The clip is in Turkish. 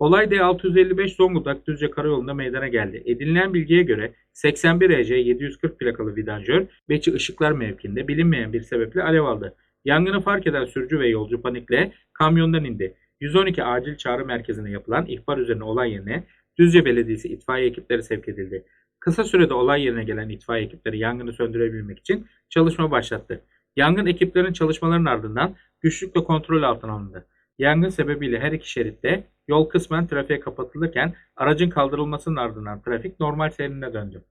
Olay D655 Zonguldak Düzce Karayolu'nda meydana geldi. Edinilen bilgiye göre 81 EC 740 plakalı vidanjör Beçi ışıklar mevkinde bilinmeyen bir sebeple alev aldı. Yangını fark eden sürücü ve yolcu panikle kamyondan indi. 112 acil çağrı merkezine yapılan ihbar üzerine olay yerine Düzce Belediyesi itfaiye ekipleri sevk edildi. Kısa sürede olay yerine gelen itfaiye ekipleri yangını söndürebilmek için çalışma başlattı. Yangın ekiplerin çalışmalarının ardından güçlükle kontrol altına alındı. Yangın sebebiyle her iki şeritte yol kısmen trafiğe kapatılırken aracın kaldırılmasının ardından trafik normal seyrine döndü.